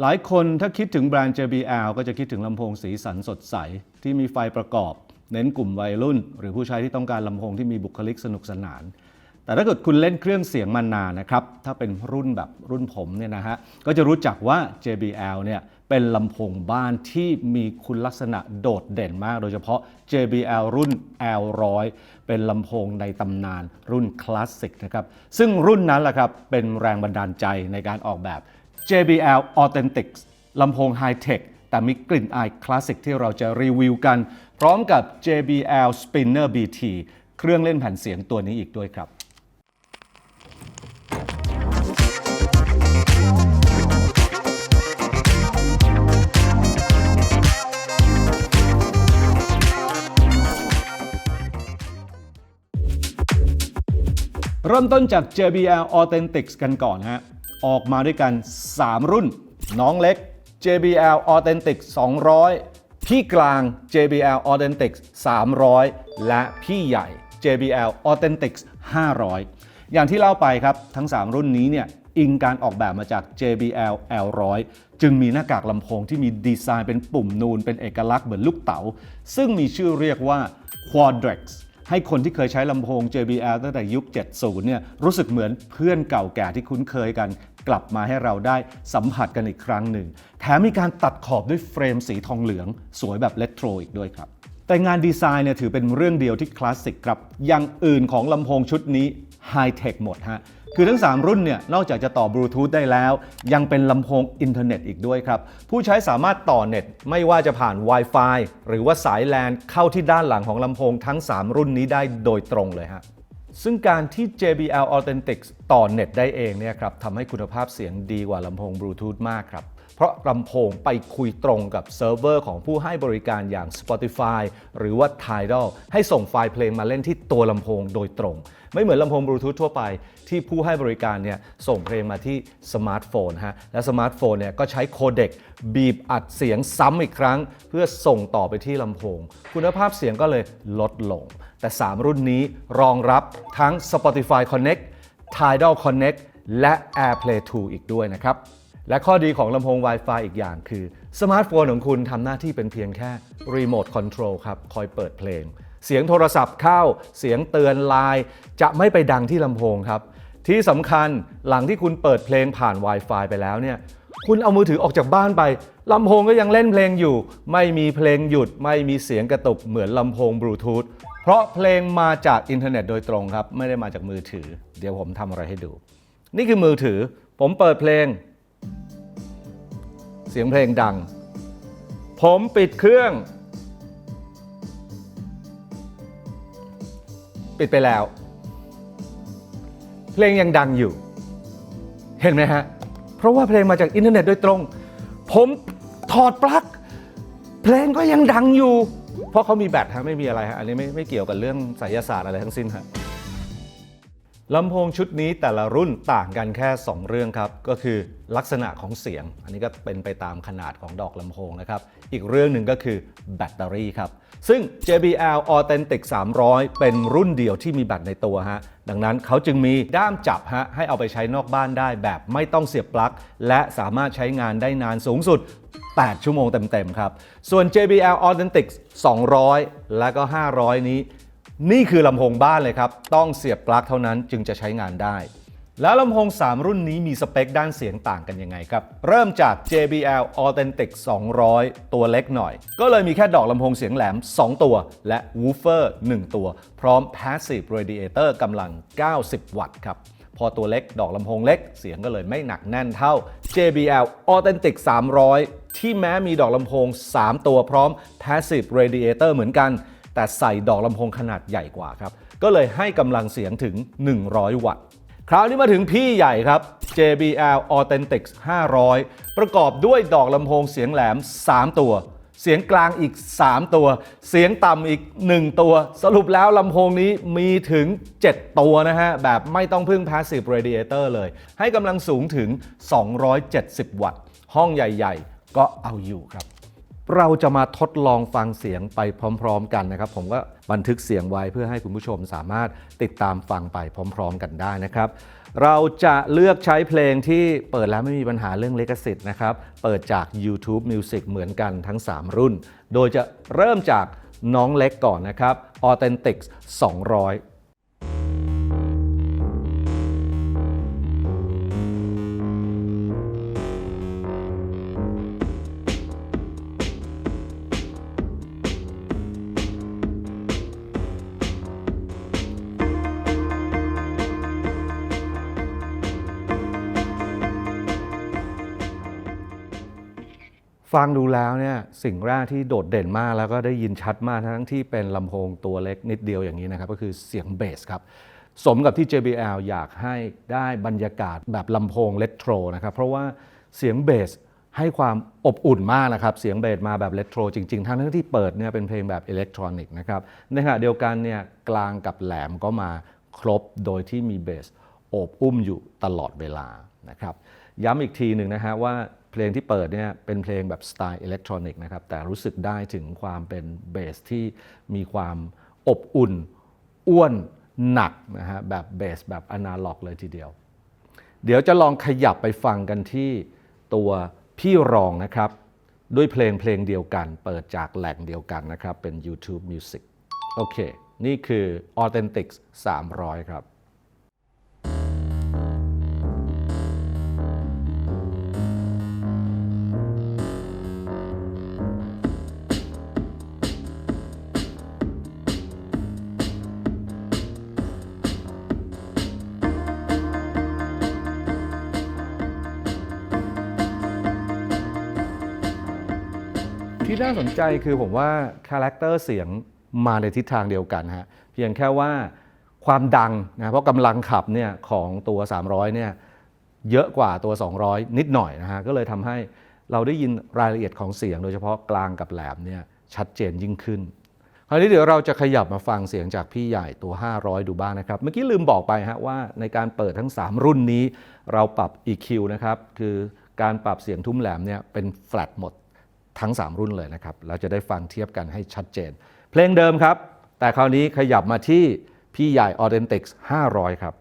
หลายคนถ้าคิดถึงแบรนด์ JBL ก็จะคิดถึงลำโพงสีสันสดใส ที่มีไฟประกอบ เน้นกลุ่มวัยรุ่น หรือผู้ใช้ที่ต้องการลำโพงที่มีบุคลิกสนุกสนาน แต่ถ้าเกิดคุณเล่นเครื่องเสียงมานานนะครับ ถ้าเป็นรุ่นแบบรุ่นผมเนี่ยนะฮะ ก็จะรู้จักว่า JBL เนี่ยเป็นลำโพงบ้านที่มีคุณลักษณะโดดเด่นมาก โดยเฉพาะ JBL รุ่น L100 เป็นลำโพงในตำนานรุ่นคลาสสิกนะครับ ซึ่งรุ่นนั้นแหละครับเป็นแรงบันดาลใจในการออกแบบ JBL Authentic ลำโพงไฮเทคแต่มีกลิ่นอายคลาสสิกที่เราจะรีวิวกัน พร้อมกับ JBL Spinner BT เครื่องเล่นแผ่นเสียงตัวนี้อีกด้วยครับเริ่มต้นจาก JBL Authentic กันก่อนฮะ ออกมาด้วยกัน 3 รุ่น น้องเล็ก JBL Authentic 200 พี่กลาง JBL Authentic 300 และพี่ใหญ่ JBL Authentic 500 อย่างที่เล่าไปครับทั้ง 3 รุ่นนี้เนี่ยอิงการออกแบบมาจาก JBL L100 จึงมีหน้ากากลำโพงที่มีดีไซน์เป็นปุ่มนูนเป็นเอกลักษณ์เหมือนลูกเต๋า ซึ่งมีชื่อเรียกว่า Quadrex ให้คนที่เคยใช้ลำโพง JBL ตั้งแต่ยุค 70 เนี่ยรู้สึกเหมือนเพื่อนเก่าแก่ที่คุ้นเคยกัน กลับมาให้เราได้สัมผัสกันอีกครั้งหนึ่ง แถมมีการตัดขอบด้วยเฟรมสีทองเหลือง สวยแบบเลโทรอีกด้วยครับ แต่งานดีไซน์เนี่ยถือเป็นเรื่องเดียวที่คลาสสิกครับ อย่างอื่นของลำโพงชุดนี้ไฮเทคหมดฮะคือทั้ง 3 รุ่นเนี่ยนอกจากจะต่อบลูทูธได้แล้ว ยังเป็นลำโพงอินเทอร์เน็ตอีกด้วยครับ ผู้ใช้สามารถต่อเน็ต ไม่ว่าจะผ่าน Wi-Fi หรือว่าสาย LAN เข้าที่ด้านหลังของลำโพงทั้ง 3 รุ่นนี้ได้โดยตรงเลยฮะ ซึ่งการที่ JBL Authentic ต่อเน็ตได้เองเนี่ยครับทำให้คุณภาพเสียงดีกว่าลำโพงบลูทูธมากครับเพราะลำโพงไปคุยตรงกับเซิร์ฟเวอร์ของผู้ให้บริการอย่าง Spotify หรือว่า Tidal ให้ส่งไฟล์เพลงมาเล่นที่ตัวลำโพงโดยตรง ไม่เหมือนลำโพงบลูทูธทั่วไป ที่ผู้ให้บริการเนี่ยส่งเพลงมาที่สมาร์ทโฟนฮะและสมาร์ทโฟนเนี่ยก็ใช้โคเด็กบีบอัดเสียงซ้ำอีกครั้ง เพื่อส่งต่อไปที่ลำโพง คุณภาพเสียงก็เลยลดลง แต่ 3 รุ่นนี้รองรับทั้ง Spotify Connect Tidal Connect และ AirPlay 2 อีกด้วยนะครับ และข้อดีของลำโพง Wi-Fi อีกอย่างคือสมาร์ทโฟนของคุณทำหน้าที่เป็นเพียงแค่รีโมทคอนโทรลครับ คอยเปิดเพลง เสียงโทรศัพท์เข้า เสียงเตือนไลน์จะไม่ไปดังที่ลำโพงครับ ที่สำคัญหลังที่คุณเปิดเพลงผ่าน Wi-Fi ไปแล้วเนี่ยคุณเอามือถือออกจากบ้านไปลำโพงก็ยังเล่นเพลงอยู่ ไม่มีเพลงหยุด ไม่มีเสียงกระตุกเหมือนลำโพงบลูทูธ เพราะเพลงมาจากอินเทอร์เน็ตโดยตรงครับ ไม่ได้มาจากมือถือ เดี๋ยวผมทำอะไรให้ดู นี่คือมือถือ ผมเปิดเพลง เสียงเพลงดัง ผมปิดเครื่อง ปิดไปแล้ว เพลงยังดังอยู่ เห็นไหมฮะ เพราะว่าเพลงมาจากอินเทอร์เน็ตโดยตรง ผมถอดปลั๊กเพลงก็ยังดังอยู่ เพราะเขามีแบตฮะไม่มีอะไรฮะอันนี้ไม่ไม่เกี่ยวกับเรื่องไสยศาสตร์อะไรทั้งสิ้นฮะลำโพงชุดนี้แต่ละรุ่นต่างกันแค่ 2 เรื่องครับ ก็คือลักษณะของเสียง อันนี้ก็เป็นไปตามขนาดของดอกลำโพงนะครับ อีกเรื่องหนึ่งก็คือแบตเตอรี่ครับ ซึ่ง JBL Authentic 300 เป็นรุ่นเดียวที่มีแบตในตัวฮะ ดังนั้นเขาจึงมีด้ามจับฮะให้เอาไปใช้นอกบ้านได้แบบไม่ต้องเสียบปลั๊กและสามารถใช้งานได้นานสูงสุด 8 ชั่วโมงเต็ม ๆ ครับ ส่วน JBL Authentic 200 และก็ 500 นี้ นี่คือลำโพงบ้านเลยครับ ต้องเสียบปลั๊กเท่านั้นจึงจะใช้งานได้ แล้วลำโพง 3 รุ่นนี้มีสเปคด้านเสียงต่างกันยังไงครับ เริ่มจาก JBL Authentic 200 ตัวเล็กหน่อย ก็เลยมีแค่ดอกลำโพงเสียงแหลม 2 ตัว และวูฟเฟอร์1ตัว พร้อม Passive Radiator กำลัง 90 วัตต์ครับ พอตัวเล็กดอกลำโพงเล็ก เสียงก็เลยไม่หนักแน่นเท่า JBL Authentic 300 ที่แม้มีดอกลำโพง 3 ตัวพร้อม Passive Radiator เหมือนกัน แต่ใส่ดอกลำโพงขนาดใหญ่กว่าครับ ก็เลยให้กำลังเสียงถึง 100 วัตต์คราวนี้มาถึงพี่ใหญ่ครับ JBL Authentic 500 ประกอบด้วยดอกลำโพงเสียงแหลม 3 ตัว เสียงกลางอีก 3 ตัว เสียงต่ำอีก 1 ตัว สรุปแล้วลำโพงนี้มีถึง 7 ตัวนะฮะ แบบไม่ต้องพึ่ง Passive Radiator เลย ให้กำลังสูงถึง 270 วัตต์ ห้องใหญ่ๆ ก็เอาอยู่ครับ เราจะมาทดลองฟังเสียงไปพร้อมๆ กันนะครับ ผมก็บันทึกเสียงไว้เพื่อให้คุณผู้ชมสามารถติดตามฟังไปพร้อม ๆ กันได้นะครับ เราจะเลือกใช้เพลงที่เปิดแล้วไม่มีปัญหาเรื่องลิขสิทธิ์นะครับ เปิดจาก YouTube Music เหมือนกันทั้ง 3 รุ่น โดยจะเริ่มจากน้องเล็กก่อนนะครับ Authentic 200 ฟังดูแล้วเนี่ยสิ่งแรกที่โดดเด่นมากแล้วก็ได้ยินชัดมากทั้งที่เป็นลำโพงตัวเล็กนิดเดียวอย่างนี้นะครับก็คือเสียงเบสครับ สมกับที่ JBL อยากให้ได้บรรยากาศแบบลำโพงเลโทรนะครับเพราะว่าเสียงเบสให้ความอบอุ่นมากนะครับ เสียงเบสมาแบบเลโทรจริงๆ ทั้งทั้งที่เปิดเนี่ยเป็นเพลงแบบอิเล็กทรอนิกส์นะครับในขณะเดียวกันเนี่ยกลางกับแหลมก็มาครบโดยที่มีเบสโอบอุ้มอยู่ตลอดเวลานะครับย้ำอีกทีหนึ่งนะฮะว่า เพลงที่เปิดเนี่ยเป็นเพลงแบบสไตล์อิเล็กทรอนิกส์นะครับแต่รู้สึกได้ถึงความเป็นเบสที่มีความอบอุ่น อ้วนหนักนะฮะแบบเบสแบบอนาล็อกเลยทีเดียว เดี๋ยวจะลองขยับไปฟังกันที่ตัวพี่รองนะครับ ด้วยเพลงเพลงเดียวกัน เปิดจากแหล่งเดียวกันนะครับ เป็น YouTube Music โอเค นี่คือ Authentic 300 ครับ ที่น่าสนใจคือผมว่าคาแรคเตอร์เสียงมาในทิศทางเดียวกันฮะเพียงแค่ว่าความดังนะเพราะกำลังขับเนี่ยของตัว 300เนี่ยเยอะกว่าตัว 200 นิดหน่อยนะฮะก็เลยทำให้เราได้ยินรายละเอียดของเสียง โดยเฉพาะกลางกับแหลมเนี่ยชัดเจนยิ่งขึ้น คราวนี้เดี๋ยวเราจะขยับมาฟังเสียงจากพี่ใหญ่ตัว 500 ดูบ้างนะครับ เมื่อกี้ลืมบอกไปฮะว่าในการเปิดทั้ง 3 รุ่นนี้ เราปรับ EQ นะครับคือการปรับเสียงทุ้มแหลมเนี่ยเป็นแฟลตหมด ทั้ง 3 รุ่นเลยนะครับ เราจะได้ฟังเทียบกันให้ชัดเจน เพลงเดิมครับ แต่คราวนี้ขยับมาที่พี่ใหญ่ Authentic 500 ครับ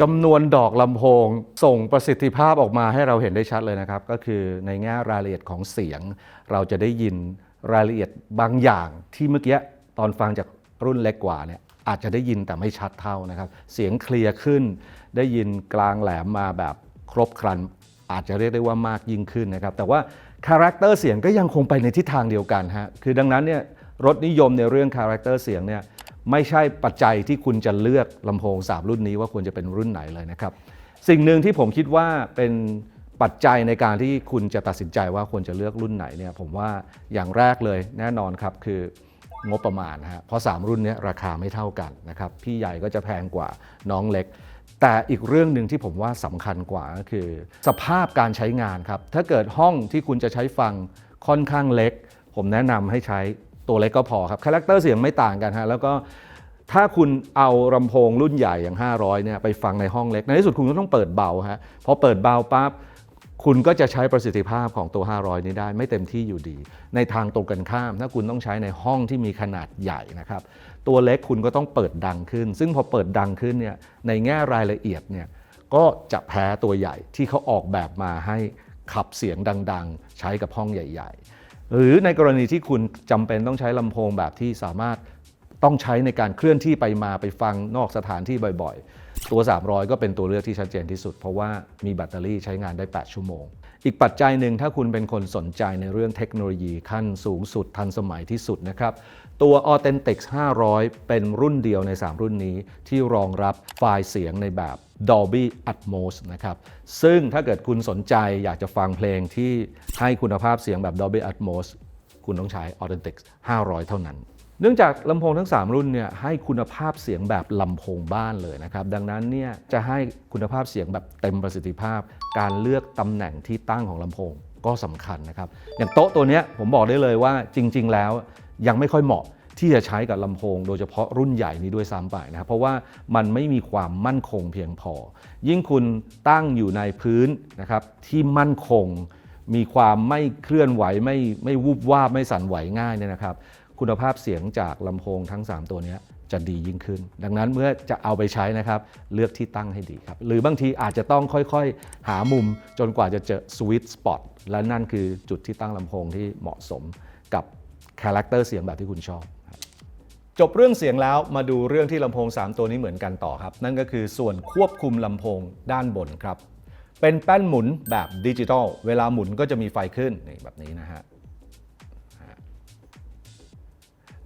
จำนวนดอกลำโพง ส่งประสิทธิภาพออกมาให้เราเห็นได้ชัดเลยนะครับ ก็คือในแง่รายละเอียดของเสียง เราจะได้ยินรายละเอียดบางอย่างที่เมื่อกี้ตอนฟังจากรุ่นเล็กกว่าเนี่ยอาจจะได้ยินแต่ไม่ชัดเท่านะครับ เสียงเคลียร์ขึ้น ได้ยินกลางแหลมมาแบบครบครัน อาจจะเรียกได้ว่ามากยิ่งขึ้นนะครับ แต่ว่าคาแรคเตอร์เสียงก็ยังคงไปในทิศทางเดียวกันฮะคือดังนั้นเนี่ยรสนิยมในเรื่องคาแรคเตอร์เสียงเนี่ย ไม่ใช่ปัจจัยที่คุณจะเลือกลำโพง 3 รุ่นนี้ว่าควรจะเป็นรุ่นไหนเลยนะครับ สิ่งหนึ่งที่ผมคิดว่าเป็นปัจจัยในการที่คุณจะตัดสินใจว่าควรจะเลือกรุ่นไหนเนี่ยผมว่าอย่างแรกเลยแน่นอนครับคืองบประมาณฮะเพราะ 3 รุ่นเนี้ราคาไม่เท่ากันนะครับพี่ใหญ่ก็จะแพงกว่าน้องเล็ก แต่อีกเรื่องหนึ่งที่ผมว่าสำคัญกว่าก็คือ สภาพการใช้งานครับถ้าเกิดห้องที่คุณจะใช้ฟังค่อนข้างเล็ก ผมแนะนำให้ใช้ ตัวเล็กก็พอครับคาแรคเตอร์เสียงไม่ต่างกันฮะแล้วก็ถ้าคุณเอาลำโพงรุ่นใหญ่อย่าง 500เนี่ยไปฟังในห้องเล็ก ในที่สุดคุณก็ต้องเปิดเบาฮะพอเปิดเบาปั๊บคุณก็จะใช้ประสิทธิภาพของตัว 500 นี้ได้ไม่เต็มที่อยู่ดี ในทางตรงกันข้าม ถ้าคุณต้องใช้ในห้องที่มีขนาดใหญ่นะครับตัวเล็กคุณก็ต้องเปิดดังขึ้น ซึ่งพอเปิดดังขึ้นเนี่ยในแง่รายละเอียดเนี่ยก็จะแพ้ตัวใหญ่ที่เขาออกแบบมาให้ขับเสียงดัง ๆ ใช้กับห้องใหญ่ ๆ หรือในกรณีที่คุณจำเป็นต้องใช้ลำโพงแบบที่สามารถต้องใช้ในการเคลื่อนที่ไปมาไปฟังนอกสถานที่บ่อยๆ ตัว 300 ก็เป็นตัวเลือกที่ชัดเจนที่สุด เพราะว่ามีแบตเตอรี่ใช้งานได้ 8 ชั่วโมง อีกปัจจัยหนึ่งถ้าคุณเป็นคนสนใจในเรื่องเทคโนโลยีขั้นสูงสุดทันสมัยที่สุดนะครับ ตัว Authentic 500 เป็นรุ่นเดียวใน 3 รุ่นนี้ที่รองรับไฟล์เสียงในแบบ Dolby Atmos นะครับ ซึ่งถ้าเกิดคุณสนใจอยากจะฟังเพลงที่ให้คุณภาพเสียงแบบ Dolby Atmos คุณต้องใช้ Authentic 500 เท่านั้น เนื่องจากลำโพงทั้ง 3 รุ่นเนี่ยให้คุณภาพเสียงแบบลำโพงบ้านเลยนะครับ ดังนั้นเนี่ยจะให้คุณภาพเสียงแบบเต็มประสิทธิภาพ การเลือกตำแหน่งที่ตั้งของลำโพงก็สำคัญนะครับ อย่างโต๊ะตัวนี้ผมบอกได้เลยว่าจริง ๆ แล้วยังไม่ค่อยเหมาะที่จะใช้กับลำโพง โดยเฉพาะรุ่นใหญ่นี้ด้วยซ้ำไปนะครับเพราะว่ามันไม่มีความมั่นคงเพียงพอ ยิ่งคุณตั้งอยู่ในพื้นนะครับที่มั่นคง มีความไม่เคลื่อนไหวไม่ไม่วูบวาบไม่สั่นไหวง่ายเนี่ยนะครับ คุณภาพเสียงจากลำโพงทั้ง 3 ตัวนี้จะดียิ่งขึ้น ดังนั้นเมื่อจะเอาไปใช้นะครับเลือกที่ตั้งให้ดีครับ หรือบางทีอาจจะต้องค่อยๆ หามุมจนกว่าจะเจอสวิตสปอตและนั่นคือจุดที่ตั้งลำโพงที่เหมาะสมกับคาแรคเตอร์เสียงแบบที่คุณชอบ จบเรื่องเสียงแล้วมาดูเรื่องที่ลำโพง 3 ตัวนี้เหมือนกันต่อครับ นั่นก็คือส่วนควบคุมลำโพงด้านบนครับ เป็นแป้นหมุนแบบดิจิตอลเวลาหมุนก็จะมีไฟขึ้นนี่แบบนี้นะฮะ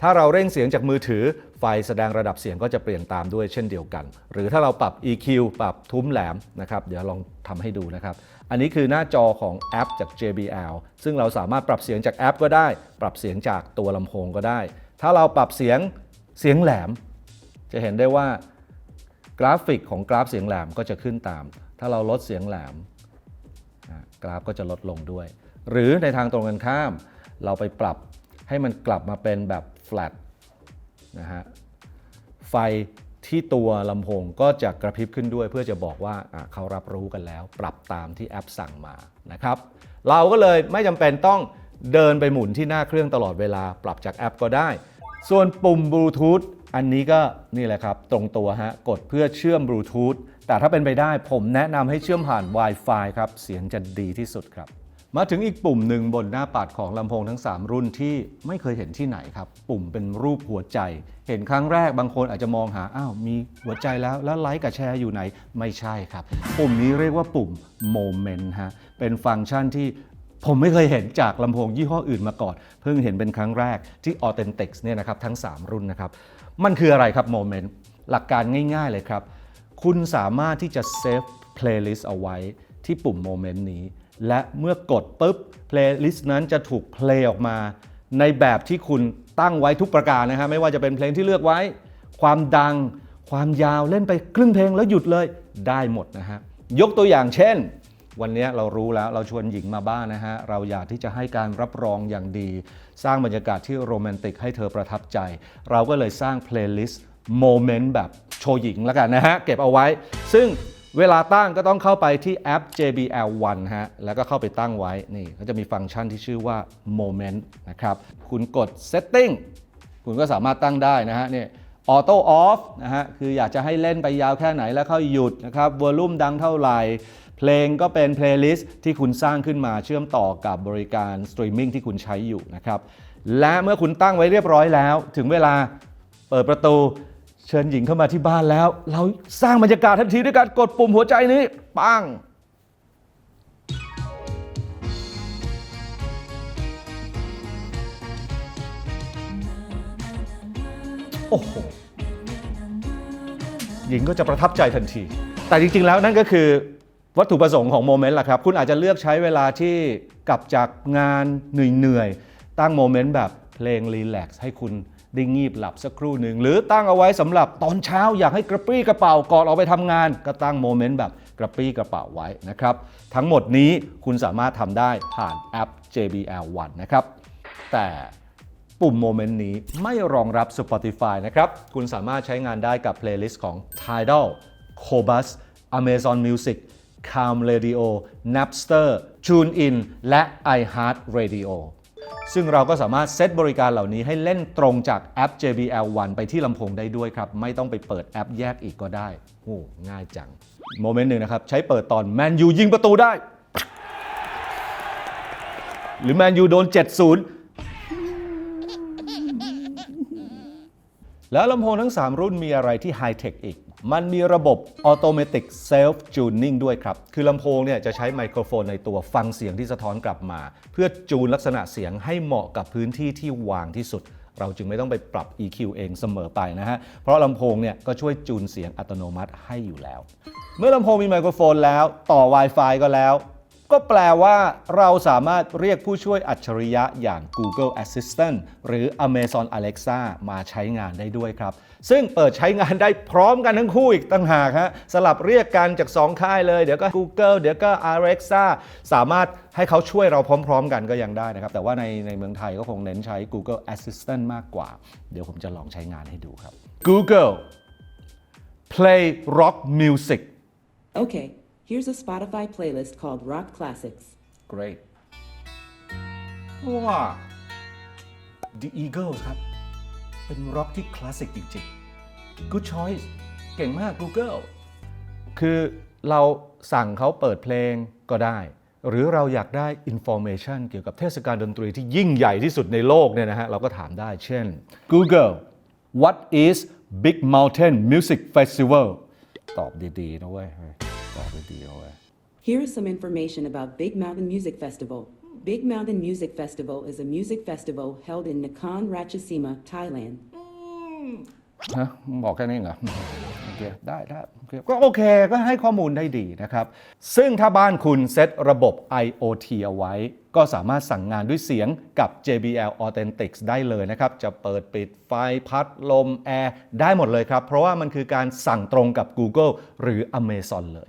ถ้าเราเร่งเสียงจากมือถือ ไฟแสดงระดับเสียงก็จะเปลี่ยนตามด้วยเช่นเดียวกัน หรือถ้าเราปรับ EQ ปรับทุ้มแหลมนะครับ เดี๋ยวลองทำให้ดูนะครับ อันนี้คือหน้าจอของแอปจาก JBL ซึ่งเราสามารถปรับเสียงจากแอปก็ได้ ปรับเสียงจากตัวลำโพงก็ได้ ถ้าเราปรับเสียงเสียงแหลม จะเห็นได้ว่ากราฟิกของกราฟเสียงแหลมก็จะขึ้นตาม ถ้าเราลดเสียงแหลมกราฟก็จะลดลงด้วย หรือในทางตรงกันข้าม เราไปปรับให้มันกลับมาเป็นแบบ flat นะฮะไฟที่ตัวลำโพงก็จะกระพริบขึ้นด้วย เพื่อจะบอกว่าเขารับรู้กันแล้ว ปรับตามที่แอปสั่งมานะครับ เราก็เลยไม่จำเป็นต้องเดินไปหมุนที่หน้าเครื่องตลอดเวลา ปรับจากแอปก็ได้ ส่วนปุ่มบลูทูธอันนี้ก็นี่แหละครับตรงตัวฮะกดเพื่อเชื่อมบลูทูธแต่ถ้าเป็นไปได้ผมแนะนำให้เชื่อมผ่าน Wi-Fi ครับ เสียงจะดีที่สุดครับ มาถึงอีกปุ่มหนึ่งบนหน้าปัดของลำโพงทั้ง 3 รุ่นที่ไม่เคยเห็นที่ไหนครับ ปุ่มเป็นรูปหัวใจ เห็นครั้งแรกบางคนอาจจะมองหาอ้าวมีหัวใจแล้วแล้วไลค์กับแชร์อยู่ไหนไม่ใช่ครับ ปุ่มนี้เรียกว่าปุ่ม Moment ฮะเป็นฟังก์ชันที่ผมไม่เคยเห็นจากลำโพงยี่ห้ออื่นมาก่อน เพิ่งเห็นเป็นครั้งแรกที่ Authentic เนี่ยนะครับทั้ง 3 รุ่นนะครับ มันคืออะไรครับ Moment หลักการง่าย ๆเลยครับ คุณสามารถที่จะเซฟเพลย์ลิสต์เอาไว้ที่ปุ่มโมเมนต์นี้ และเมื่อกดปุ๊บเพลย์ลิสต์นั้นจะถูกเพลย์ออกมาในแบบที่คุณตั้งไว้ทุกประการนะฮะไม่ว่าจะเป็นเพลงที่เลือกไว้ ความดัง ความยาวเล่นไปครึ่งเพลงแล้วหยุดเลยได้หมดนะฮะยกตัวอย่างเช่น วันนี้เรารู้แล้วเราชวนหญิงมาบ้านนะฮะเราอยากที่จะให้การรับรองอย่างดี สร้างบรรยากาศที่โรแมนติกให้เธอประทับใจ เราก็เลยสร้างเพลย์ลิสต์โมเมนต์แบบโชว์หญิงแล้วกันนะฮะเก็บเอาไว้ ซึ่ง เวลาตั้งก็ต้องเข้าไปที่แอป JBL One ฮะ แล้วก็เข้าไปตั้งไว้ นี่ก็จะมีฟังก์ชันที่ชื่อว่า Moment นะครับ คุณกด Setting คุณก็สามารถตั้งได้นะฮะนี่ออโต้ออฟนะฮะ คืออยากจะให้เล่นไปยาวแค่ไหนแล้วค่อยหยุดนะครับวอลลุ่มดังเท่าไหร่ เพลงก็เป็นเพลย์ลิสต์ที่คุณสร้างขึ้นมาเชื่อมต่อกับบริการสตรีมมิ่งที่คุณใช้อยู่นะครับ และเมื่อคุณตั้งไว้เรียบร้อยแล้ว ถึงเวลาเปิดประตู เชิญหญิงเข้ามาที่บ้านแล้ว เราสร้างบรรยากาศทันทีด้วยการกดปุ่มหัวใจนี้ ปังโอ้โหหญิงก็จะประทับใจทันที แต่จริง ๆ แล้วนั่นก็คือวัตถุประสงค์ของโมเมนต์แหละครับ คุณอาจจะเลือกใช้เวลาที่กลับจากงานเหนื่อยๆตั้งโมเมนต์แบบเพลงรีแลกซ์ให้คุณ ได้งีบหลับสักครู่หนึ่ง หรือตั้งเอาไว้สำหรับตอนเช้าอยากให้กระปรี้กระเป๋าก่อนออกไปทำงาน ก็ตั้งโมเมนต์แบบกระปรี้กระเป๋าไว้นะครับ ทั้งหมดนี้คุณสามารถทำได้ผ่านแอป JBL One นะครับ แต่ปุ่มโมเมนต์นี้ไม่รองรับ Spotify นะครับ คุณสามารถใช้งานได้กับเพลย์ลิสต์ของ Tidal, Cobus, Amazon Music, Calm Radio, Napster, TuneIn และ iHeart Radio ซึ่งเราก็สามารถเซตบริการเหล่านี้ให้เล่นตรงจากแอป JBL One ไปที่ลำโพงได้ด้วยครับ ไม่ต้องไปเปิดแอปแยกอีกก็ได้โอ้ง่ายจัง โมเมนต์หนึ่งนะครับ ใช้เปิดตอนแมนยูยิงประตูได้ หรือแมนยูโดน 7-0แล้วลำโพงทั้ง 3 รุ่นมีอะไรที่ไฮเทคอีก มันมีระบบ Automatic Self Tuning ด้วยครับ คือลำโพงเนี่ยจะใช้ไมโครโฟนในตัวฟังเสียงที่สะท้อนกลับมา เพื่อจูนลักษณะเสียงให้เหมาะกับพื้นที่ที่วางที่สุด เราจึงไม่ต้องไปปรับ EQ เองเสมอไปนะฮะ เพราะลำโพงเนี่ยก็ช่วยจูนเสียงอัตโนมัติให้อยู่แล้ว เมื่อลำโพงมีไมโครโฟนแล้ว ต่อ Wi-Fi ก็แล้ว ก็แปลว่าเราสามารถเรียกผู้ช่วยอัจฉริยะอย่าง Google Assistant หรือ Amazon Alexa มาใช้งานได้ด้วยครับ ซึ่งเปิดใช้งานได้พร้อมกันทั้งคู่อีกต่างหากฮะสลับเรียกกันจาก 2 ค่ายเลย เดี๋ยวก็ Google เดี๋ยวก็ Alexa สามารถให้เขาช่วยเราพร้อม ๆ กันก็ยังได้นะครับ แต่ว่าในในเมืองไทยก็คงเน้นใช้ Google Assistant มากกว่า เดี๋ยวผมจะลองใช้งานให้ดูครับ Google play rock music Okay, here's a Spotify playlist called Rock Classics. Great ว้า The Eagles ครับ เป็นร็อกที่คลาสสิกจริงๆ Good choice เก่งมาก Google คือเราสั่งเขาเปิดเพลงก็ได้ หรือเราอยากได้ information เกี่ยวกับเทศกาลดนตรีที่ยิ่งใหญ่ที่สุดในโลกเนี่ยนะฮะ เราก็ถามได้ เช่น Google what is Big Mountain Music Festival ตอบดีๆนะเว้ย เฮ้ยตอบดีๆนะเว้ย Here is some information about Big Mountain Music Festival. Big Mountain Music Festival is a music festival held in Nakhon Ratchasima, Thailand. ฮะบอกแค่นี้เหรอโอเคได้ได้โอเคก็โอเคก็ให้ข้อมูลได้ดีนะครับ ซึ่งถ้าบ้านคุณเซตระบบ IoT เอาไว้ ก็สามารถสั่งงานด้วยเสียงกับ JBL Authentics ได้เลยนะครับ จะเปิดปิดไฟพัดลมแอร์ได้หมดเลยครับ เพราะว่ามันคือการสั่งตรงกับ Google หรือ Amazon เลย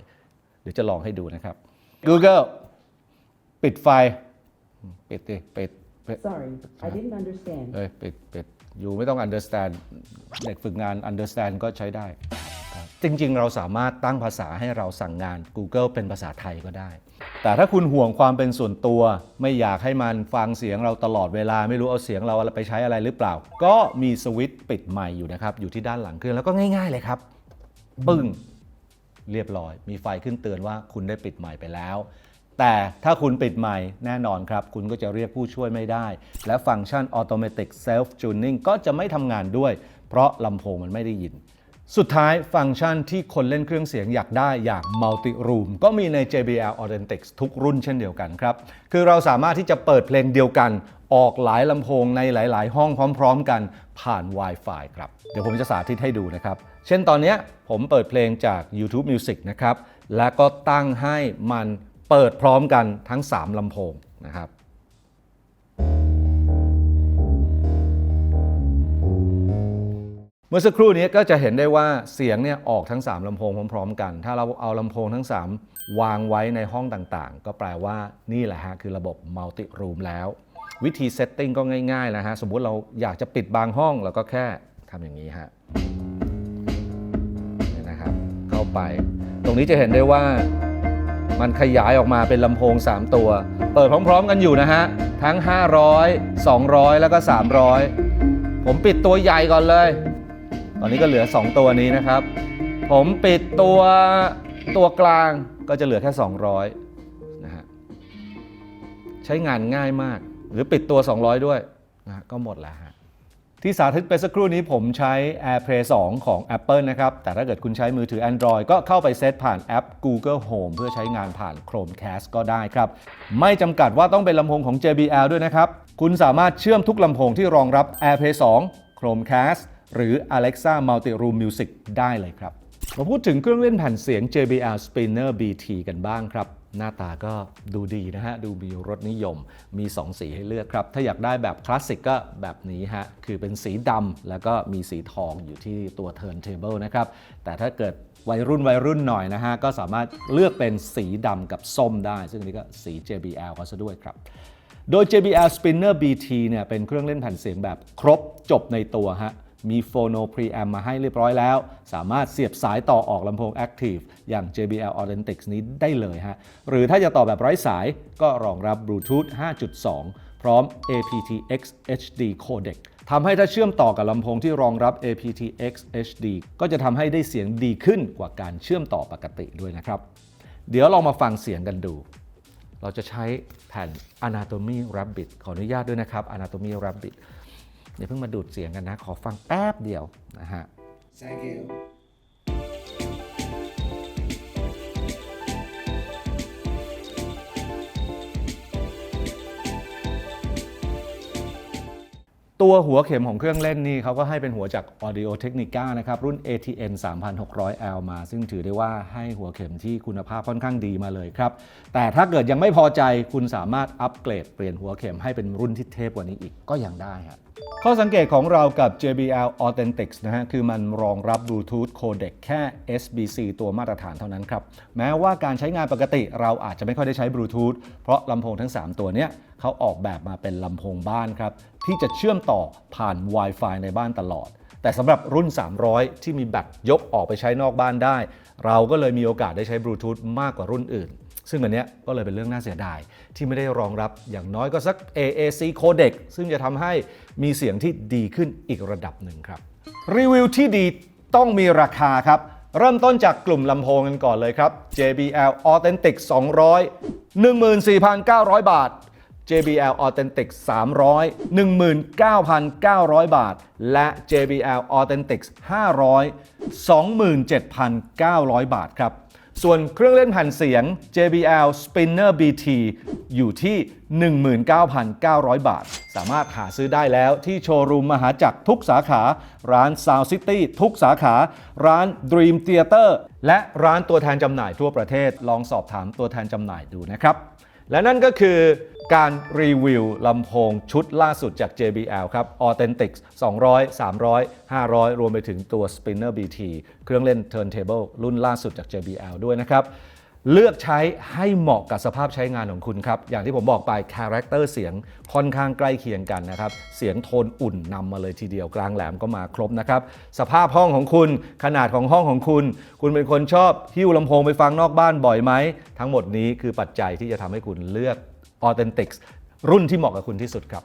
เดี๋ยวจะลองให้ดูนะครับ Google ปิดไฟ ปิดดิปิดปิด Sorry, I didn't understand. เอ้ยปิดปิดอยู่ไม่ต้อง understand เด็กฝึกงาน understand ก็ใช้ได้ครับจริง ๆ เราสามารถตั้งภาษาให้เราสั่งงาน Google เป็นภาษาไทยก็ได้ แต่ถ้าคุณห่วงความเป็นส่วนตัว ไม่อยากให้มันฟังเสียงเราตลอดเวลาไม่รู้เอาเสียงเราไปใช้อะไรหรือเปล่า ก็มีสวิตช์ปิดไมค์อยู่นะครับ อยู่ที่ด้านหลังเครื่องแล้วก็ง่าย ๆ เลยครับ ปึ้ง เรียบร้อย มีไฟขึ้นเตือนว่าคุณได้ปิดไมค์ไปแล้ว แต่ถ้าคุณปิดไมค์แน่นอนครับ คุณก็จะเรียกผู้ช่วยไม่ได้ และฟังก์ชัน Automatic Self Tuning ก็จะไม่ทำงานด้วย เพราะลำโพงมันไม่ได้ยิน สุดท้ายฟังก์ชันที่คนเล่นเครื่องเสียงอยากได้อย่าง Multi Room ก็มีใน JBL Authentics ทุกรุ่นเช่นเดียวกันครับ คือเราสามารถที่จะเปิดเพลงเดียวกัน ออกหลายลำโพงในหลาย ๆ ห้องพร้อม ๆ กันผ่าน Wi-Fi ครับ เดี๋ยวผมจะสาธิตให้ดูนะครับ เช่นตอนนี้ผมเปิดเพลงจาก YouTube Music นะครับ และก็ตั้งให้มันเปิดพร้อมกันทั้ง 3ลำโพงนะครับ เมื่อสักครู่นี้ก็จะเห็นได้ว่าเสียงเนี่ยออกทั้ง 3ลำโพงพร้อมๆกัน ถ้าเราเอาลำโพงทั้ง 3 วางไว้ในห้องต่างๆ ก็แปลว่านี่แหละฮะคือระบบ Multi Room แล้ว วิธีเซตติ้งก็ง่ายๆนะฮะ สมมุติเราอยากจะปิดบางห้องเราก็แค่ทำอย่างนี้ฮะนี่นะครับ เข้าไป ตรงนี้จะเห็นได้ว่ามันขยายออกมาเป็นลำโพง 3 ตัว เปิดพร้อมๆกันอยู่นะฮะ ทั้ง 500 200 แล้วก็ 300 ผมปิดตัวใหญ่ก่อนเลย อนนี้ก็เหลือ 2 ตัวนี้นะครับ ผมปิดตัวตัวกลางก็จะเหลือแค่ 200นะฮะใช้งานง่ายมาก หรือปิดตัว 200 ด้วยนะฮะก็หมดแล้วฮะที่สาธิตไปสักครู่นี้ผมใช้ AirPlay 2 ของ Apple นะครับ แต่ถ้าเกิดคุณใช้มือถือ Android ก็เข้าไปเซตผ่านแอป Google Home เพื่อใช้งานผ่าน Chromecast ก็ได้ครับ ไม่จำกัดว่าต้องเป็นลำโพงของ JBL ด้วยนะครับ คุณสามารถเชื่อมทุกลำโพงที่รองรับ AirPlay 2 Chromecast หรือ Alexa Multi Room Music ได้เลยครับ มาพูดถึงเครื่องเล่นแผ่นเสียง JBL Spinner BT กันบ้างครับหน้าตาก็ดูดีนะฮะ ดูมีรสนิยม มี 2 สีให้เลือกครับ ถ้าอยากได้แบบคลาสสิกก็แบบนี้ฮะ คือเป็นสีดำแล้วก็มีสีทองอยู่ที่ตัว Turntable นะครับ แต่ถ้าเกิดวัยรุ่นวัยรุ่นหน่อยนะฮะ ก็สามารถเลือกเป็นสีดำกับส้มได้ ซึ่งนนี้ก็สี JBL ก็ซะด้วยครับ โดย JBL Spinner BT เนี่ยเป็นเครื่องเล่นแผ่นเสียงแบบครบจบในตัวฮะ มีโฟโนพรีแอมมาให้เรียบร้อยแล้ว สามารถเสียบสายต่อออกลำโพง Active อย่าง JBL Authentics นี้ได้เลยฮะ หรือถ้าจะต่อแบบไร้สายก็รองรับ Bluetooth 5.2 พร้อม aptX HD codec ทำให้ถ้าเชื่อมต่อกับลำโพงที่รองรับ aptX HD ก็จะทำให้ได้เสียงดีขึ้นกว่าการเชื่อมต่อปกติด้วยนะครับ เดี๋ยวลองมาฟังเสียงกันดู เราจะใช้แผ่น Anatomy Rabbit ขออนุญาตด้วยนะครับ Anatomy Rabbit อย่าเพิ่งมาดูดเสียงกันนะ ขอฟังแป๊บเดียวนะฮะ Thank you. ตัวหัวเข็มของเครื่องเล่นนี่เขาก็ให้เป็นหัวจาก Audio Technica นะครับ รุ่น ATN 3600L มา ซึ่งถือได้ว่าให้หัวเข็มที่คุณภาพค่อนข้างดีมาเลยครับ แต่ถ้าเกิดยังไม่พอใจคุณสามารถอัปเกรดเปลี่ยนหัวเข็มให้เป็นรุ่นที่เทพกว่านี้อีกก็ยังได้ครับ ข้อสังเกตของเรากับ JBL Authentics นะฮะ คือมันรองรับบลูทูธโคเด็กแค่ SBC ตัวมาตรฐานเท่านั้นครับ แม้ว่าการใช้งานปกติเราอาจจะไม่ค่อยได้ใช้บลูทูธเพราะลำโพงทั้ง 3 ตัวเนี้ยเขาออกแบบมาเป็นลำโพงบ้านครับ ที่จะเชื่อมต่อผ่าน Wi-Fi ในบ้านตลอด แต่สำหรับรุ่น 300 ที่มีแบตยกออกไปใช้นอกบ้านได้ เราก็เลยมีโอกาสได้ใช้บลูทูธมากกว่ารุ่นอื่น ซึ่งอันเนี้ยก็เลยเป็นเรื่องน่าเสียดาย ที่ไม่ได้รองรับอย่างน้อยก็สัก AAC codec ซึ่งจะทำให้มีเสียงที่ดีขึ้นอีกระดับหนึ่งครับ รีวิวที่ดีต้องมีราคาครับ เริ่มต้นจากกลุ่มลำโพงกันก่อนเลยครับ JBL Authentic 200 14,900 บาท JBL Authentic 300 19,900 บาท และ JBL Authentic 500 27,900 บาทครับ ส่วนเครื่องเล่นแผ่นเสียง JBL Spinner BT อยู่ที่ 19,900 บาท สามารถหาซื้อได้แล้วที่โชว์รูมมหาจักรทุกสาขา ร้าน Sound City ทุกสาขา ร้าน Dream Theater และร้านตัวแทนจำหน่ายทั่วประเทศ ลองสอบถามตัวแทนจำหน่ายดูนะครับ และนั่นก็คือ การรีวิวลำโพงชุดล่าสุดจาก JBL ครับ Authentic 200 300 500 รวมไปถึงตัว Spinner BT เครื่องเล่น Turntable รุ่นล่าสุดจาก JBL ด้วยนะครับ เลือกใช้ให้เหมาะกับสภาพใช้งานของคุณครับ อย่างที่ผมบอกไปคาแรคเตอร์เสียงค่อนข้างใกล้เคียงกันนะครับ เสียงโทนอุ่นนำมาเลยทีเดียวกลางแหลมก็มาครบนะครับ สภาพห้องของคุณขนาดของห้องของคุณ คุณเป็นคนชอบหิ้วลำโพงไปฟังนอกบ้านบ่อยไหมทั้งหมดนี้คือปัจจัยที่จะทำให้คุณเลือก Authentics รุ่นที่เหมาะกับคุณที่สุดครับ